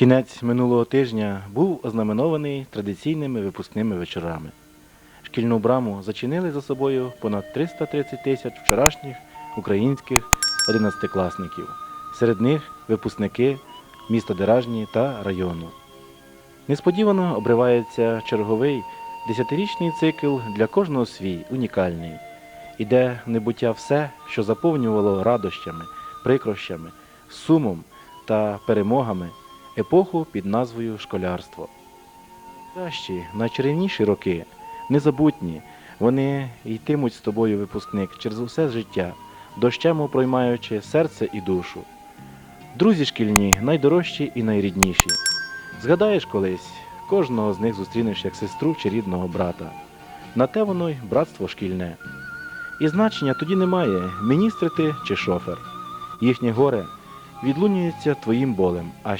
Кінець минулого тижня був ознаменований традиційними випускними вечорами. Шкільну браму зачинили за собою понад 330 тисяч вчорашніх українських одинадцятикласників. Серед них випускники міста Деражні та району. Несподівано обривається черговий десятирічний цикл для кожного свій, унікальний. Іде в небуття все, що заповнювало радощами, прикрощами, сумом та перемогами епоху під назвою школярство. Кращі, найчарівніші роки, незабутні, вони йтимуть з тобою, випускник, через усе життя, дощему проймаючи серце і душу. Друзі шкільні найдорожчі і найрідніші. Згадаєш колись, кожного з них зустрінеш як сестру чи рідного брата. На те воно й братство шкільне. І значення тоді немає, міністр чи шофер. Їхнє горе відлунюється твоїм болем, а